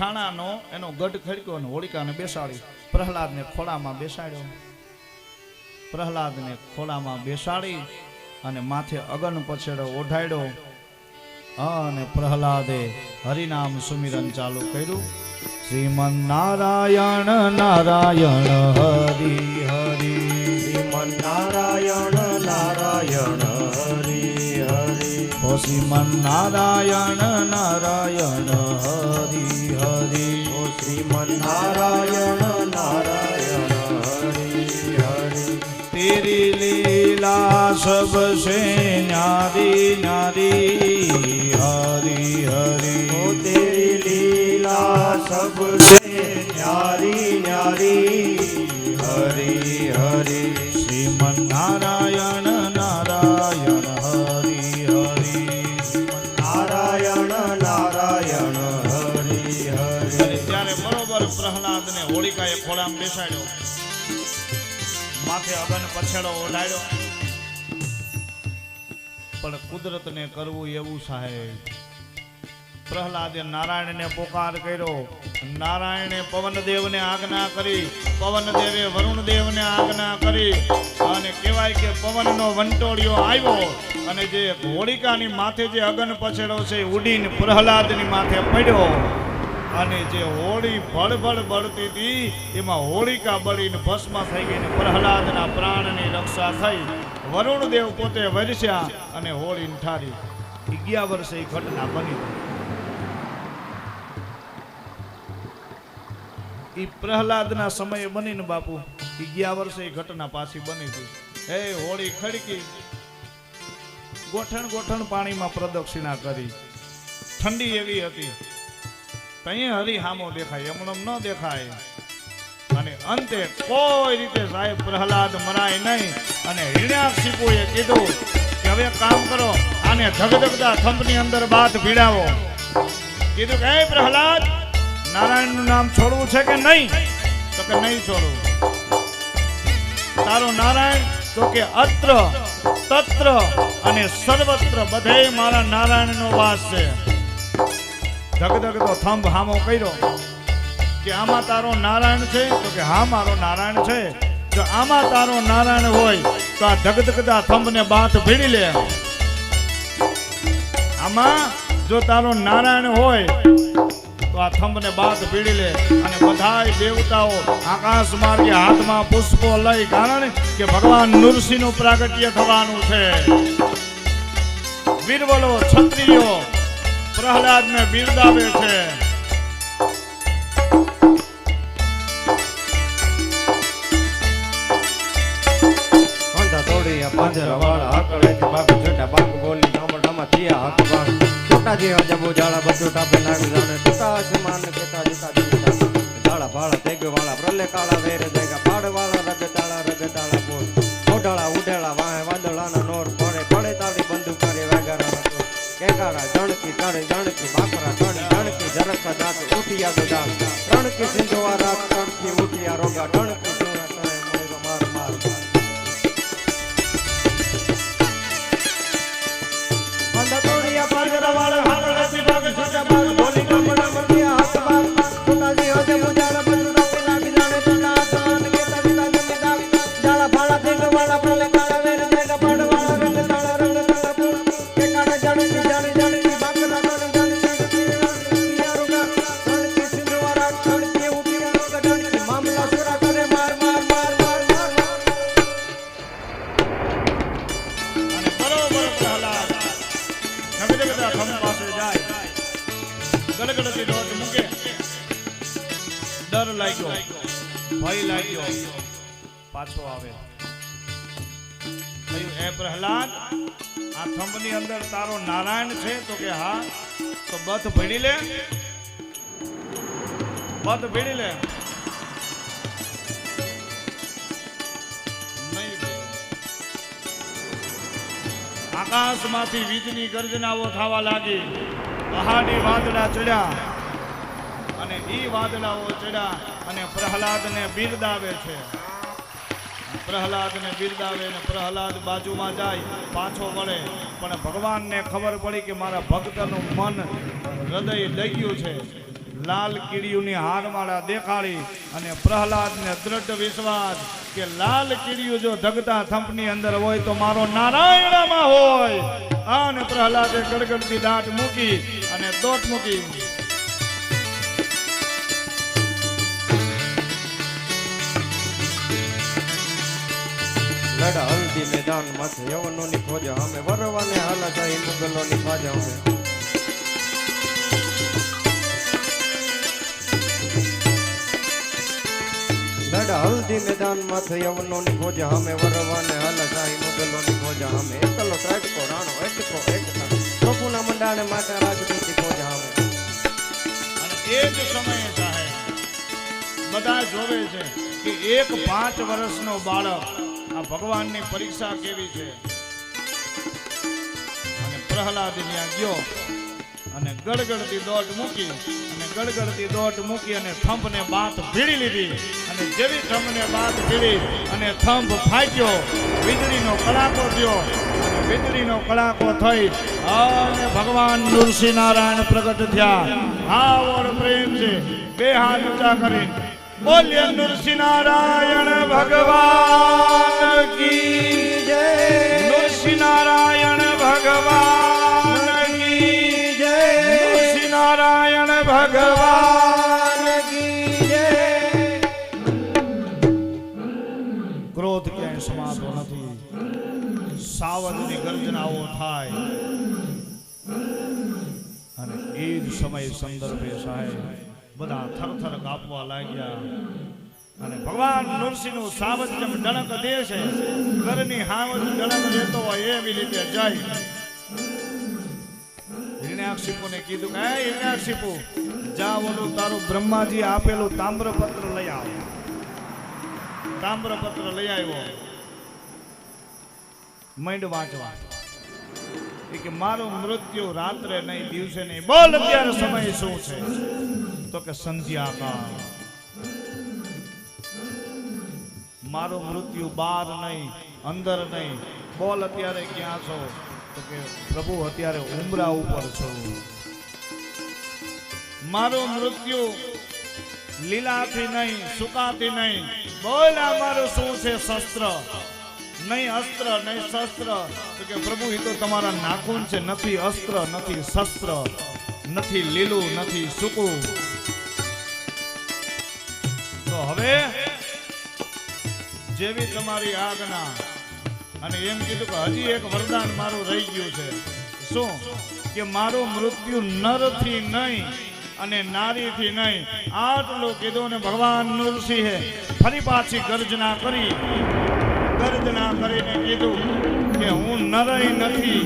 છાણાનો, એનો ગઢ ખડક્યો અને હોળિકાને બેસાડી, પ્રહલાદને ખોળામાં બેસાડ્યો. પ્રહલાદને ખોળામાં બેસાડી અને માથે અગન પછેડો ઓઢાડ્યો. અને પ્રહલાદે હરિનામ સુમિરન ચાલુ કર્યું. શ્રીમન નારાયણ નારાયણ હરિ હરિ. શ્રીમન નારાયણ ઓ શ્રીમન નારાયણ નારાયણ હરિ હરિ. ઓ શ્રીમન નારાયણ નારાયણ હરિ હરિ. તેરી લીલા સબસે નારી નારી હરિ હરિ. ઓ તેરી લીલા સબસે નારી ન્યારી. પ્રહલાદને ખોળામ બેસાડ્યો. માથે અગન પછેડો ઓઢાડ્યો. પણ કુદરતને કરવું એવું સાહેબ. પ્રહલાદે નારાયણને પોકાર કર્યો. નારાયણે પવનદેવને આજ્ઞા કરી. પવનદેવે વરુણદેવને આજ્ઞા કરી. અને કહેવાય કે પવનનો વંટોળિયો આવ્યો. અને જે હોળિકાની માથે જે અગન પછેડો છે ઉડીને પ્રહલાદની માથે પડ્યો. અને જે હોળી ભળભળ બળતી હતી, એમાં હોળિકા બળીને ભસ્મ થઈ ગઈ ને પ્રહલાદના પ્રાણની રક્ષા થઈ. વરુણદેવ પોતે વરસ્યા અને હોળી ઠારી. અગિયાર વર્ષે એ ઘટના બની. એ પ્રહલાદના સમયે બનીને બાપુ, અગિયાર વર્ષે એ ઘટના પાછી બની હતી. હે, હોળી ખડકી. ગોઠણ ગોઠણ પાણીમાં પ્રદક્ષિણા કરી. ઠંડી એવી હતી. તઈ હરી હામો દેખાય, એમણમ ન દેખાય. અને અંતે કોઈ રીતે સાહેબ પ્રહલાદ મરાય નહીં. અને હિરણ્યાક્ષિપુએ કીધું કે હવે કામ કરો, આને ધગધગતા થંભની અંદર બાથ ભીડાવો કીધું કે, "હે પ્રહલાદ, નારાયણનું નામ છોડવું છે કે નહીં? તો કે, નહીં છોડવું તારો નારાયણ તો કે, અત્ર, તત્ર અને સર્વત્ર બધે મારા નારાયણનો વાસ છે. ધગધગતો થંભ હામો કર્યો. કે આમાં તારો નારાયણ છે? તો કે હા, મારો નારાયણ છે. જો આમાં તારો નારાયણ હોય, તો આ ધગધગતા થંભને બાથ ભીડી લે. આમાં જો તારો નારાયણ હોય, તો આ થંભને બાથ ભીડી લે. અને બધાય દેવતાઓ આકાશ માર્ગે હાથમાં પુષ્પો લઈ કારણ કે ભગવાન નૃસિંહનું પ્રાગટ્ય થવાનું છે. વીરવલો, ક્ષત્રિયો પ્રહલાદને બિરદાવે છે. અંધા તોડી પાંજરા વાળા હકળે છોટા બાપુ બોલી, ગામડામાં થયા હક બાપ છોટા જાળા બધું ટાપે નાખી જાણે છોટા આસમાન કેતા વાળા પ્રલે કાળા વેરે દેગા પાડ ઉઠિયા તો દાંત ત્રણકી સિંધુવા રાત તણકી ઉઠિયા રોગા ટણકી પાછો આવે. એ પ્રહલાદ, આ થંભની અંદર તારો નારાયણ છે, તો કે હા, તો બધ ભીડી લે. બધ ભીડી લે. આકાશમાંથી વીજની ગર્જનાઓ થવા લાગી. પહાડી વાદળા ચડ્યા. અને ઈ વાદળાઓ ચડ્યા અને પ્રહલાદને બિરદાવે છે. પ્રહલાદને બિરદાવે ને પ્રહલાદ બાજુમાં જાય, પાછો વળે. પણ ભગવાનને ખબર પડી કે મારા ભક્તનું મન હૃદય ડગ્યું છે. લાલ કીડીઓની હારમાળા દેખાડી અને પ્રહલાદને દ્રઢ વિશ્વાસ કે લાલ કીડીયું જો ધગતા થંપની અંદર હોય તો મારો નારાયણમાં હોય. અને પ્રહલાદે ગડગડતી દાંત મૂકી અને દોટ મૂકી લડ હલ્દી મેદાન માથે યવનો ની ફોજ અમે વરવાને હાલા મુગલો ની ફાજ અમે. લડ હલ્દી મેદાન માથે યવનો ની ફોજ અમે વરવાને હાલા જાય મુગલો ની ફોજ અમે. એકલો ત્રાટકો, રાણો એકકો એકતા પ્રભુના મંડાણે માતા રાજપૂતી ફોજ અમે એ જ સમયે સાહેબ, બધા જોવે છે કે એક પાંચ વર્ષનો બાળક ભગવાનની પરીક્ષા કેવી છે? અને પ્રહલાદ ત્યાં ગયો. અને ગડગડતી દોટ મૂકી, અને ગડગડતી દોટ મૂકી અને થંભને બાત ભીડી લીધી. અને જેવી થંભને બાત ભીડી અને થંભ ફાટ્યો, વીજળીનો કડાકો થયો. અને વીજળીનો કડાકો થઈ અને ભગવાન નૃસિંહ નારાયણ પ્રગટ થયા. આ ઓર પ્રેમ છે. બે હાથ ઊંચા કરી બોલ્ય નૃસિંહ નારાયણ ભગવાન કી જય. નૃસિંહ નારાયણ ભગવાન કી જય. નૃસિંહ નારાયણ ભગવાન કી જય. ક્રોધ ક્યાંય સમાતો નથી. સાવજની ગર્જનાઓ થાય. અને એ જ સમય સંદર્ભે સાહેબ બધા થરથર કાપવા લાગ્યા. અને ભગવાન નૃસિંહનું સાવજ જેમ ડણક દે છે. ઘરની હાવજ ડણક દેતો હોય એવી રીતે જાય. હિરણ્યાક્ષિપુને કીધું કે, "હે હિરણ્યાક્ષિપુ જા તારું બ્રહ્માજી આપેલું તામ્રપત્ર લઈ આવ તામ્રપત્ર લઈ આવ્યો. માંડ વાંચવા. કે મારું મૃત્યુ રાત્રે નહીં, દિવસે નહીં. બોલ, અત્યારે સમય શું છે? તો કે સંધ્યાકાળ. મારું મૃત્યુ બહાર નહીં, અંદર નહીં. બોલ, અત્યારે ક્યાં છો? તો કે પ્રભુ, અત્યારે ઉમરા ઉપર છો. મારું મૃત્યુ લીલાથી નહીં, સુકાથી નહીં. બોલ, આ મારું શું છે? શસ્ત્ર? નહીં અસ્ત્ર, નહીં શસ્ત્ર. કે પ્રભુ એ તો તમારા નાખૂન છે. નથી અસ્ત્ર, નથી શસ્ત્ર. નથી લીલું, નથી સૂકું. તો હવે જેવી તમારી આજ્ઞા, અને એમ કીધું કે હજી એક વરદાન મારું રહી ગયું છે. શું? કે મારું મૃત્યુ નરથી નહીં અને નારીથી નહીં. આટલું કીધું ને ભગવાન નૃસિંહે ફરી પાછી ગર્જના કરી. ગર્જના કરીને કીધું કે હું નરય નથી,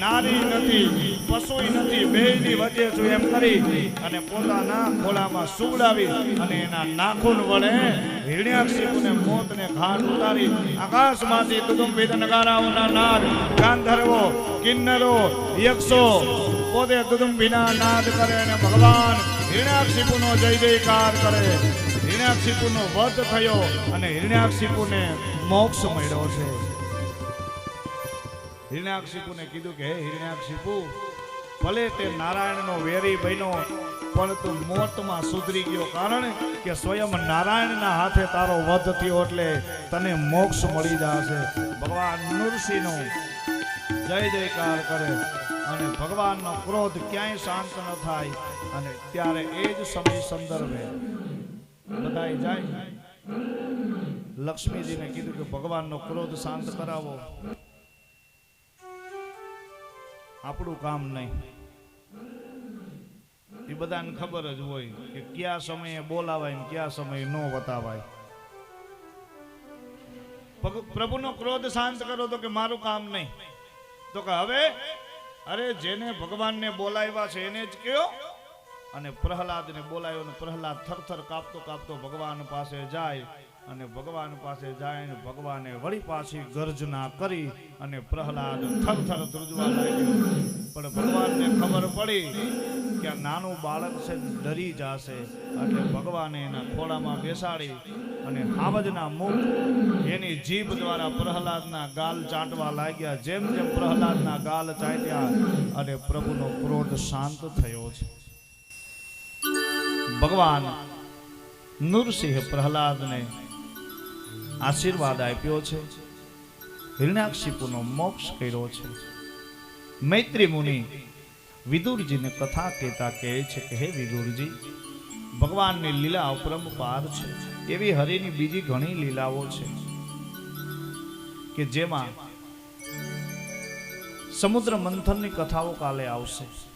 નારી નથી, પશુય નથી, બેયની વચ્ચે છું એમ કરી અને પોતાના ખોળામાં સુવડાવી અને એના નાખૂન વડે હિરણ્યાક્ષિપુને મોતને ઘાટ ઉતારી આકાશમાંથી કુટુંબિત નગારાઓના નાદ, ગાંધર્વો, કિન્નરો, યક્ષો, પોતે કુટુંબીના નાદ કરે અને ભગવાન હિરણ્યાક્ષિપુનો જય જયકાર કરે. હિરણ્યાક્ષિપુનો વધ થયો અને હિરણ્યાક્ષિપુને મોક્ષ મળ્યો છે. હિરણ્યાક્ષિપુને કીધું કે, હે હિરણ્યાક્ષિપુ, ભલે તે નારાયણનો વેરી બન્યો, પણ તું મોતમાં સુધરી ગયો કારણ કે સ્વયં નારાયણના હાથે તારો વધ થયો એટલે તને મોક્ષ મળી જશે. ભગવાન નૃસિંહનો જય જયકાર કરે અને ભગવાનનો ક્રોધ ક્યાંય શાંત ન થાય અને ત્યારે એ જ સમય સંદર્ભે બધાય જાય. લક્ષ્મીજીને કીધું કે ભગવાનનો ક્રોધ શાંત કરાવો. આપણું કામ નહીં. એ બધાને ખબર જ હોય કે કયા સમયે બોલાવાય ને કયા સમયે ન વતાવાય. પ્રભુનો ક્રોધ શાંત કરો તો કે મારું કામ નહીં. તો કે હવે, અરે જેને ભગવાનને બોલાવ્યા છે એને જ કયો. અને પ્રહલાદને બોલાયો અને પ્રહલાદ થરથર કાપતો કાપતો ભગવાન પાસે જાય અને ભગવાન પાસે જાય અને ભગવાને વળી પાછી ગર્જના કરી અને પ્રહલાદ થરથર ધ્રુજવા લાગ્યો. પણ ભગવાનને ખબર પડી કે આ નાનું બાળક છે ડરી જશે. એટલે ભગવાને એના ખોળામાં બેસાડી અને હાવજના મુખ એની જીભ દ્વારા પ્રહલાદના ગાલ ચાટવા લાગ્યા. જેમ જેમ પ્રહલાદના ગાલ ચાટ્યા અને પ્રભુનો ક્રોધ શાંત થયો છે. ભગવાન નૃસિંહ પ્રહલાદને આશીર્વાદ આપ્યો છે. હિરણાક્ષિપુનો મોક્ષ કર્યો છે. મૈત્રી મુનિ વિદુરજીને કથા કહેતા કહે છે કે, હે વિદુરજી, ભગવાનની લીલા અપરંપાર છે. એવી હરિની બીજી ઘણી લીલાઓ છે કે જેમાં સમુદ્ર મંથનની કથાઓ કાલે આવશે.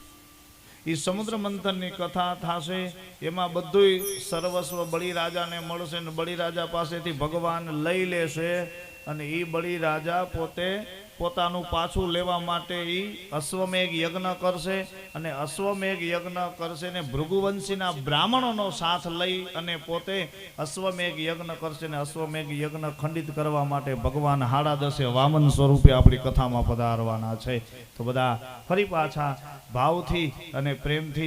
એ સમુદ્ર મંથનની કથા થશે. એમાં બધુંય સર્વસ્વ બળીરાજાને મળશે ને બળીરાજા પાસેથી ભગવાન લઈ લેશે. અને એ બળીરાજા પોતે પોતાનું પાછું લેવા માટે એ અશ્વમેઘ યજ્ઞ કરશે અને અશ્વમેઘ યજ્ઞ કરશે ને ભૃગુવંશીના બ્રાહ્મણોનો સાથ લઈ અને પોતે અશ્વમેઘ યજ્ઞ કરશે ને અશ્વમેઘ યજ્ઞ ખંડિત કરવા માટે ભગવાન હાડા દસે વામન સ્વરૂપે આપણી કથામાં પધારવાના છે. તો બધા ફરી પાછા ભાવથી અને પ્રેમથી